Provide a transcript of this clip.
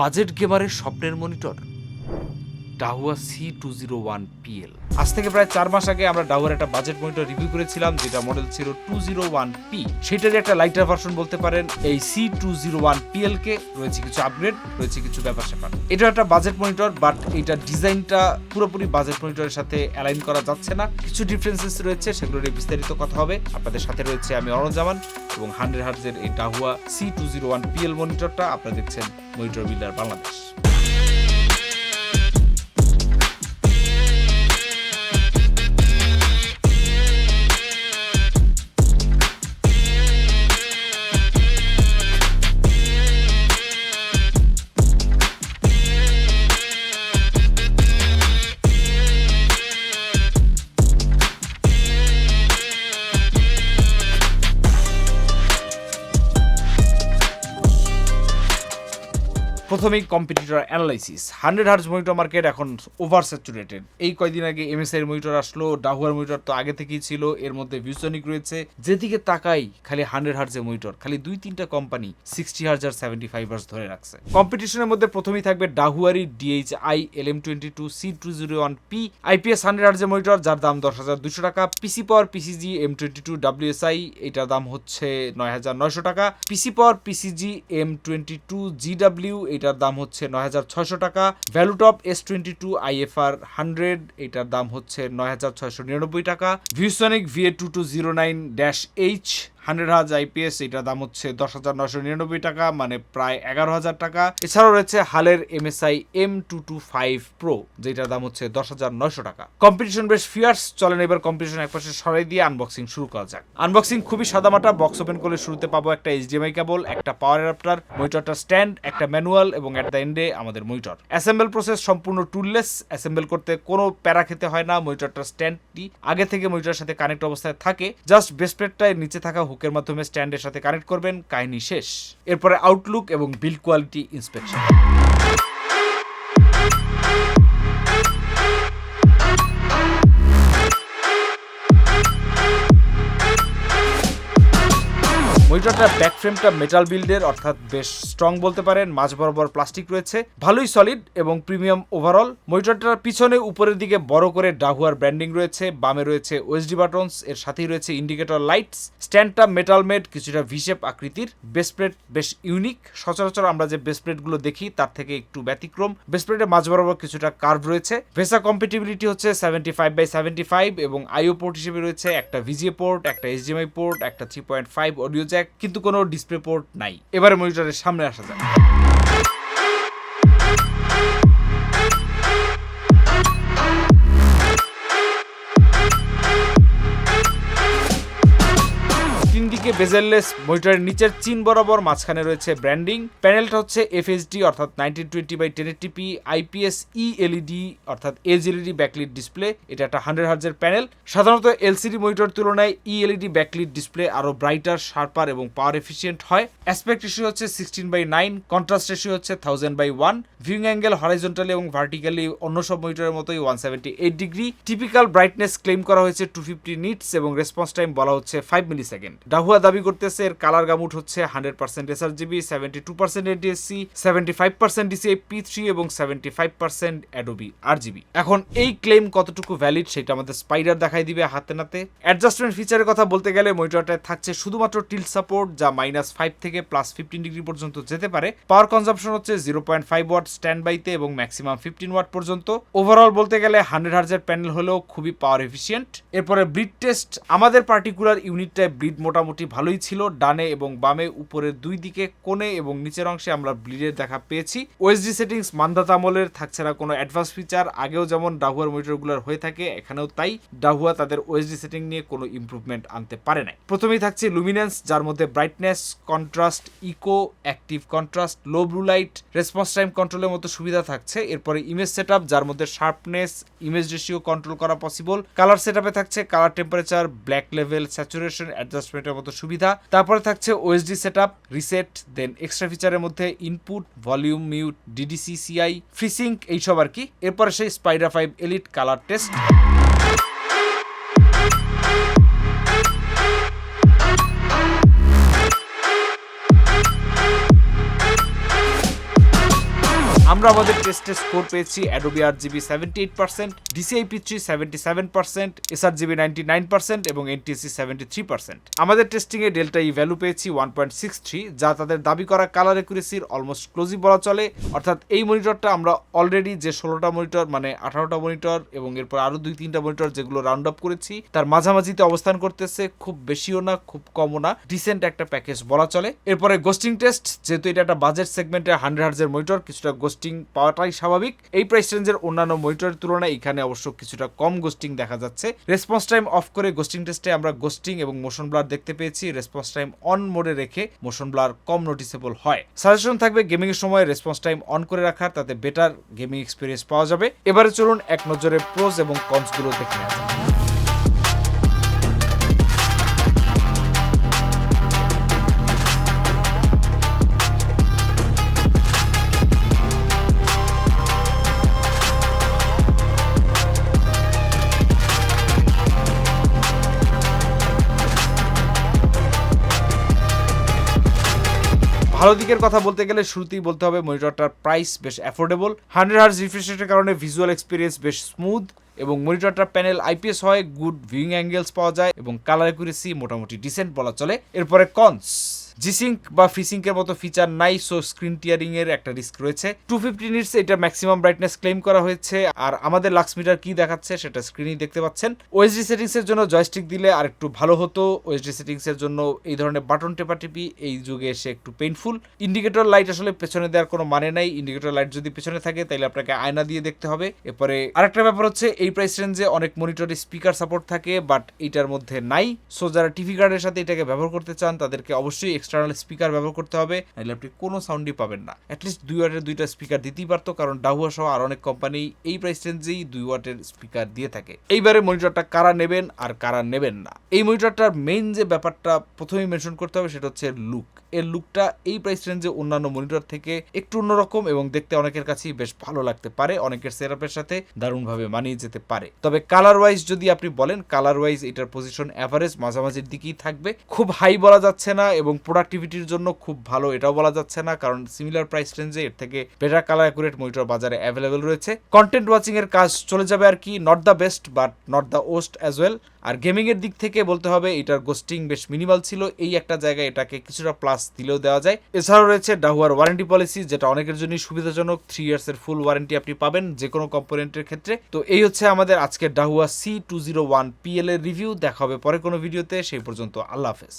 Budget গেমারের স্বপ্নের monitor. Dahua C two zero one PL আজ থেকে প্রায় চার মাস আগে আমরা ডাহুয়ার একটা বাজেট মনিটর রিভিউ করেছিলাম, যেটা মডেল ছিল টু জিরো ওয়ান পি সেটার একটা লাইটার ভার্সন বলতে পারেন, এই C two zero one PL কে রয়েছে কিছু আপগ্রেড রয়েছে কিছু ব্যাপার স্যাপার। এটা একটা বাজেট মনিটর বাট এটা ডিজাইনটা পুরোপুরি বাজেট মনিটরের সাথে অ্যালাইন করা যাচ্ছে না। কিছু ডিফারেন্সেস রয়েছে সেগুলো নিয়ে বিস্তারিত কথা হবে। আপনাদের সাথে রয়েছে আমি অরণজামান এবং হান্ড্রেড হার্জের এই Dahua C two zero one PL মনিটরটা আপনারা দেখছেন মনিটর বিল্ডার বাংলাদেশ প্রথমেই competitor analysis hundred hertz monitor market এখন ওভার স্যাচুরেটেড এই কয়দিন আগে এম এমএসআই মনিটর আসলো ডাহুয়ার মনিটর তো আগে থেকেই ছিল, এর মধ্যে ভিউসনিক রয়েছে। যেদিকে তাকাই, খালি হান্ড্রেড হার্জের মনিটর খালি দুই তিনটা কোম্পানি সিক্সটি হার্জ আর সেভেন্টি ফাইভ হার্জ ধরে রাখছে। কম্পিটিশনের মধ্যে প্রথমেই থাকবে ডাহুয়ারি DH I L M twenty two C two zero one P IPS hundred হার্জের monitor যার দাম দশ হাজার দুশো টাকা PC power PCG M twenty two WSI এটার দাম হচ্ছে নয় হাজার নয়শো টাকা PC power PCG M twenty two GW এটার দাম হচ্ছে নয় হাজার ছয়শো টাকা। ValueTop S twenty two I F R hundred এটার দাম হচ্ছে নয় হাজার ছয়শো নিরানব্বই টাকা। ViewSonic VA two two zero nine dash H hundred হাজ আইপিএস এটার দাম হচ্ছে দশ হাজার নশো নিরানব্বই টাকা মানে প্রায় এগারো হাজার টাকা। এছাড়াও রয়েছে হালের MSI M two two five pro যেটার দাম হচ্ছে দশ হাজার নয়শো টাকা। কম্পিটিশন বেশ ফিয়ার্স চলেন এবার কম্পিটিশন একপাশে সরাই দিয়ে আনবক্সিং শুরু করা যাক। আনবক্সিং খুবই সাদামাটা বক্স ওপেন করলে শুরুতে পাবো একটা এইচডিএমআই কেবল একটা পাওয়ার অ্যাডাপ্টার মনিটরটা স্ট্যান্ড একটা ম্যানুয়াল এবং অ্যাট দ্য এন্ডে আমাদের মনিটর অ্যাসেম্বল প্রসেস সম্পূর্ণ টুললেস অ্যাসেম্বল করতে কোনো প্যারা খেতে হয় না মনিটরটার স্ট্যান্ডটি আগে থেকে মনিটরের সাথে কানেক্ট অবস্থায় থাকে জাস্ট বেস প্লেটটায় নিচে থাকা হুকের মাধ্যমে স্ট্যান্ডের সাথে কানেক্ট করবেন। কাহিনী শেষ। এরপরে আউটলুক এবং বিল্ড কোয়ালিটি ইন্সপেকশন মনিটরটার ব্যাক ফ্রেমটা মেটাল বিল্ডের অর্থাৎ বেশ স্ট্রং বলতে পারেন, মাঝ বরাবর প্লাস্টিক রয়েছে, ভালোই সলিড এবং প্রিমিয়াম ওভারঅল মনিটরটার পিছনে উপরের দিকে বড় করে ডাহুয়ার ব্র্যান্ডিং রয়েছে, বামে রয়েছে ওএসডি বাটনস এর সাথেই রয়েছে ইন্ডিকেটর লাইটস স্ট্যান্ডটা মেটাল মেড কিছুটা ভিশেপ আকৃতির। বেসপ্লেট বেশ ইউনিক সচরাচর আমরা যে বেসপ্লেটগুলো দেখি, তার থেকে একটু ব্যতিক্রম। বেসপ্লেটে মাঝ বরাবর কিছুটা কার্ভ রয়েছে। ভেসা কম্পিটিবিলিটি হচ্ছে seventy five by seventy five এবং আইও পোর্ট হিসেবে রয়েছে, একটা ভিজিএ পোর্ট একটা এইচডিএমআই পোর্ট একটা three point five audio jack কিন্তু কোনো ডিসপ্লে পোর্ট নাই। এবারে মনিটরের সামনে আসা যাক। বেজেললেস মনিটরের নিচের চিন বরাবর মাঝখানে রয়েছে ব্র্যান্ডিং। প্যানেলটা হচ্ছে এফএসডি অর্থাৎ nineteen twenty by ten TP IPS E LED অর্থাৎ এজ এলইডি ব্যাকলিট ডিসপ্লে এটা একটা হান্ড্রেড হার্জের প্যানেল। সাধারণত এলসিডি মনিটর তুলনায় ই এলইডি ব্যাকলিট ডিসপ্লে আরও ব্রাইটার শার্পার এবং পাওয়ার এফিসিয়েন্ট হয়। অ্যাসপেক্ট রেশিও হচ্ছে sixteen by nine contrast ratio হচ্ছে thousand by one viewing angle horizontally এবং ভার্টিক্যালি অন্য সব মনিটরের মতোই one seventy eight degree typical brightness claim করা হয়েছে টু ফিফটি নিটস এবং রেসপন্স টাইম বলা হচ্ছে ফাইভ মিলি সেকেন্ড ডাহুয়া দাবি করতেছে, এর কালার গামুট হচ্ছে hundred percent sRGB seventy two percent NTSC seventy five percent DCI P three এবং seventy five percent Adobe RGB এখন এই ক্লেম কতটুকু ভ্যালিড সেটা আমাদের স্পাইডার দেখাই দিবে হাতে নাতে। অ্যাডজাস্টমেন্ট ফিচারের কথা বলতে গেলে মনিটরটায় থাকছে শুধুমাত্র টিল সাপোর্ট যা মাইনাস ফাইভ থেকে প্লাস ফিফটিন ডিগ্রি পর্যন্ত যেতে পারে। পাওয়ার কনজাম্পশন হচ্ছে জিরো পয়েন্ট ফাইভ ওয়াট স্ট্যান্ড বাইতে এবং ম্যাক্সিমাম ফিফটিন ওয়াট পর্যন্ত। ওভারঅল বলতে গেলে হান্ড্রেড হার্জের প্যানেল হলেও খুবই পাওয়ার এফিসিয়েন্ট এরপরে ব্রিড টেস্ট আমাদের পার্টিকুলার ইউনিটটায় ব্রিড মোটামুটি ভালোই ছিল, ডানে এবং বামে, উপরের দুই দিকে, কোণে এবং নিচের অংশে আমরা ব্লিডের দেখা পেয়েছি। ওএসডি সেটিংস মান্দাতা আমলের থাকছে না কোনো অ্যাডভান্স ফিচার আগেও যেমন ডাহুয়ার মনিটরগুলোর হয়ে থাকে, এখানেও তাই, ডাহুয়া তাদের ওএসডি সেটিং নিয়ে কোনো ইমপ্রুভমেন্ট আনতে পারে নাই। প্রথমেই থাকছে লুমিনেন্স যার মধ্যে brightness contrast eco active contrast low blue light response time কন্ট্রোলের মতো সুবিধা থাকছে। এরপরে ইমেজ সেটআপ যার মধ্যে শার্পনেস ইমেজ রেশিও কন্ট্রোল করা পসিবল কালার সেটআপে থাকছে colour temperature black level saturation অ্যাডজাস্টমেন্টের মতো সুবিধা তারপরে থাকছে OSD set up reset then extra ফিচারের মধ্যে input volume mute DDC CI FreeSync এইসব আর কি। এরপরে সেই spider five elite colour test আমরা আমাদের টেস্টে স্কোর পেয়েছি Adobe RGB seventy eight percent DCI P three seventy seven percent sRGB ninety nine percent এবং এনটিএসসি সেভেন্টি থ্রি পার্সেন্ট আমাদের টেস্টিংয়ে ডেল্টা ই ভ্যালু পেয়েছি ওয়ান পয়েন্ট সিক্স থ্রি যা তাদের দাবি করা কালার একুরেসির অলমোস্ট ক্লোজিভ বলা চলে। অর্থাৎ এই মনিটরটা আমরা অলরেডি যে ষোলোটা মনিটর মানে আঠারোটা মনিটর এবং এরপর আরও দুই তিনটা মনিটর যেগুলো রাউন্ড আপ করেছি, তার মাঝামাঝিতে অবস্থান করতেছে। খুব বেশিও না, খুব কমও না ডিসেন্ট একটা প্যাকেজ বলা চলে। এরপরে গোস্টিং টেস্ট যেহেতু এটা একটা বাজেট সেগমেন্টে হান্ড্রেড হার্জের মনিটর কিছুটা গোস্টিং পাওয়াটাই স্বাভাবিক। এই প্রাইস রেঞ্জের অন্যান্য মনিটরের তুলনায় এখানে অবশ্য কিছুটা কম গোস্টিং দেখা যাচ্ছে। রেসপন্স টাইম অফ করে গোস্টিং টেস্টে আমরা গোস্টিং এবং মোশন ব্লার দেখতে পেয়েছি। রেসপন্স টাইম অন মোডে রেখে মোশন ব্লার কম নোটিসেবল হয়। সাজেশন থাকবে গেমিং এর সময় রেসপন্স টাইম অন করে রাখার, তাতে বেটার গেমিং এক্সপিরিয়েন্স পাওয়া যাবে। এবারে চলুন এক নজরে প্রোজ এবং কনসগুলো দেখে নেওয়া ভালো দিকের কথা বলতে গেলে শুরুতেই বলতে হবে মনিটরটার প্রাইস বেশ অ্যাফোর্ডেবল হান্ড্রেড হার্স রিফ্রেশের কারণে ভিজুয়াল এক্সপিরিয়েন্স বেশ স্মুথ এবং মনিটরটার প্যানেল আইপিএস হয় গুড ভিউইং অ্যাঙ্গেলস পাওয়া যায় এবং কালার অ্যাকুরেসি মোটামুটি ডিসেন্ট বলা চলে। এরপরে কনস জিসিঙ্ক বা ফিসিঙ্কের মতো ফিচার নাই সো স্ক্রিন টিয়ারিং এর একটা রিস্ক রয়েছে। টু ফিফটি নিটস এটা ম্যাক্সিমাম ব্রাইটনেস ক্লেম করা হয়েছে। আর আমাদের লাক্স মিটার কি দেখাচ্ছে সেটা স্ক্রিনেই দেখতে পাচ্ছেন। ওএসডি সেটিংস এর জন্য জয়স্টিক দিলে আর একটু ভালো হতো। ওএসডি সেটিংস এর জন্য এই ধরনের বাটন টেপাটিপি এই যুগে এসে একটু পেইনফুল ইন্ডিকেটর লাইট আসলে পেছনে দেওয়ার কোনো মানে নাই। ইন্ডিকেটর লাইট যদি পেছনে থাকে তাহলে আপনাকে আয়না দিয়ে দেখতে হবে। এরপরে আরেকটা ব্যাপার হচ্ছে, এই প্রাইস রেঞ্জে অনেক মনিটরে স্পিকার সাপোর্ট থাকে বাট এটার মধ্যে নাই। সো যারা টিভি কার্ডের সাথে এটাকে ব্যবহার করতে চান, তাদেরকে অবশ্যই এক্সটার্নাল স্পিকার ব্যবহার করতে হবে, নাহলে আপনি কোনো সাউন্ডই পাবেন না। অ্যাটলিস্ট দুই ওয়াটের দুইটা স্পিকার দিতেই পারতো, কারণ ডাহুয়া সহ আর অনেক কোম্পানি এই প্রাইস রেঞ্জেই দুই ওয়াটের স্পিকার দিয়ে থাকে। এইবারে মনিটরটা কারা নেবেন আর কারা নেবেন না? এই মনিটরটার মেইন যে ব্যাপারটা প্রথমেই মেনশন করতে হবে, সেটা হচ্ছে লুক এর লুকটা এই প্রাইস রেঞ্জে অন্যান্য মনিটর থেকে একটু অন্যরকম এবং দেখতে অনেকের কাছেই বেশ ভালো লাগতে পারে, অনেকের সেটআপের সাথে দারুণভাবে মানিয়ে যেতে পারে। তবে কালার ওয়াইজ যদি আপনি বলেন কালার ওয়াইজ এটার পজিশন অ্যাভারেজ মাঝামাঝির দিকেই থাকবে। খুব হাই বলা যাচ্ছে না এবং প্রোডাক্টিভিটির জন্য খুব ভালো, এটাও বলা যাচ্ছে না। কারণ সিমিলার প্রাইস রেঞ্জে এর থেকে বেটার কালার অ্যাকুরেট মনিটর বাজারে অ্যাভেলেবেল রয়েছে। কন্টেন্ট ওয়াচিং এর কাজ চলে যাবে আর কি not the best but not the worst as well R gaming এর দিক থেকে বলতে হবে, এটার গোস্টিং বেশ মিনিমাল ছিল। এই একটা জায়গায় এটাকে কিছুটা প্লাস দিলেও দেওয়া যায়। এছাড়াও রয়েছে ডাহুয়ার ওয়ারেন্টি পলিসি যেটা অনেকের জন্যই সুবিধাজনক। থ্রি ইয়ার্স এর ফুল ওয়ারেন্টি আপনি পাবেন যে কোনো কম্পোনেন্টের ক্ষেত্রে। তো এই হচ্ছে আমাদের আজকের Dahua C two zero one PL এর রিভিউ দেখা হবে পরে কোনো ভিডিওতে সেই পর্যন্ত আল্লাহ হাফেজ।